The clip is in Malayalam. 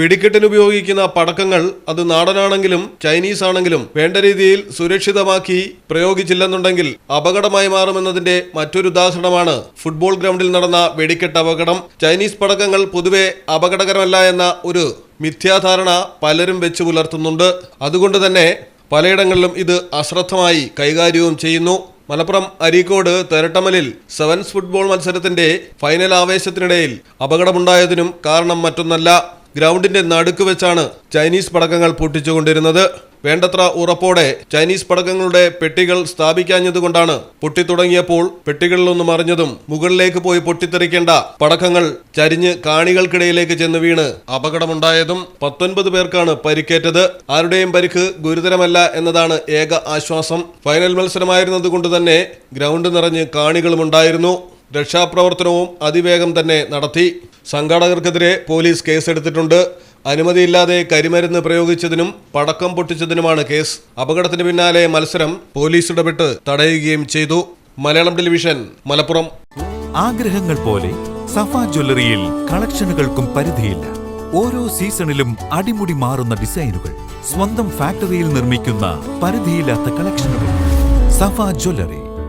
വെടിക്കെട്ടിന് ഉപയോഗിക്കുന്ന പടക്കങ്ങൾ അത് നാടനാണെങ്കിലും ചൈനീസ് ആണെങ്കിലും വേണ്ട രീതിയിൽ സുരക്ഷിതമാക്കി പ്രയോഗിച്ചില്ലെന്നുണ്ടെങ്കിൽ അപകടമായി മാറുമെന്നതിന്റെ മറ്റൊരു ഉദാഹരണമാണ് ഫുട്ബോൾ ഗ്രൗണ്ടിൽ നടന്ന വെടിക്കെട്ട് അപകടം. ചൈനീസ് പടക്കങ്ങൾ പൊതുവെ അപകടകരമല്ല എന്ന ഒരു മിഥ്യാധാരണ പലരും വെച്ച് പുലർത്തുന്നുണ്ട്. അതുകൊണ്ട് തന്നെ പലയിടങ്ങളിലും ഇത് അശ്രദ്ധമായി കൈകാര്യവും ചെയ്യുന്നു. മലപ്പുറം അരീക്കോട് തെരട്ടമലിൽ സെവൻസ് ഫുട്ബോൾ മത്സരത്തിന്റെ ഫൈനൽ ആവേശത്തിനിടയിൽ അപകടമുണ്ടായതിനും കാരണം മറ്റൊന്നല്ല. ഗ്രൗണ്ടിന്റെ നടുക്ക് വെച്ചാണ് ചൈനീസ് പടക്കങ്ങൾ പൊട്ടിച്ചുകൊണ്ടിരുന്നത്. വേണ്ടത്ര ഉറപ്പോടെ ചൈനീസ് പടക്കങ്ങളുടെ പെട്ടികൾ സ്ഥാപിക്കാഞ്ഞതുകൊണ്ടാണ് പൊട്ടിത്തുടങ്ങിയപ്പോൾ പെട്ടികളിലൊന്നും മറിഞ്ഞതും മുകളിലേക്ക് പോയി പൊട്ടിത്തെറിക്കേണ്ട പടക്കങ്ങൾ ചരിഞ്ഞ് കാണികൾക്കിടയിലേക്ക് ചെന്ന് വീണ് അപകടമുണ്ടായതും പത്തൊൻപത് പേർക്കാണ് പരിക്കേറ്റത്. ആരുടെയും പരിക്ക് ഗുരുതരമല്ല എന്നതാണ് ഏക ആശ്വാസം. ഫൈനൽ മത്സരമായിരുന്നതുകൊണ്ട് തന്നെ ഗ്രൗണ്ട് നിറഞ്ഞ് കാണികളുമുണ്ടായിരുന്നു. രക്ഷാപ്രവർത്തനവും അതിവേഗം തന്നെ നടത്തി. സംഘാടകർക്കെതിരെ പോലീസ് കേസെടുത്തിട്ടുണ്ട്. അനുമതിയില്ലാതെ കരിമരുന്ന് പ്രയോഗിച്ചതിനും പടക്കം പൊട്ടിച്ചതിനുമാണ് കേസ്. അപകടത്തിന് പിന്നാലെ മത്സരം പോലീസ് ഇടപെട്ട് തടയുകയും ചെയ്തു. മലയാളം ടെലിവിഷൻ മലപ്പുറം. ആഗ്രഹങ്ങൾ പോലെ സഫ ജ്വല്ലറിയിൽ കളക്ഷനുകൾക്കും പരിധിയില്ല. ഓരോ സീസണിലും അടിമുടി മാറുന്ന ഡിസൈനുകൾ സ്വന്തം ഫാക്ടറിയിൽ നിർമ്മിക്കുന്ന പരിധിയില്ലാത്ത കളക്ഷനുകൾ. സഫ ജ്വല്ലറി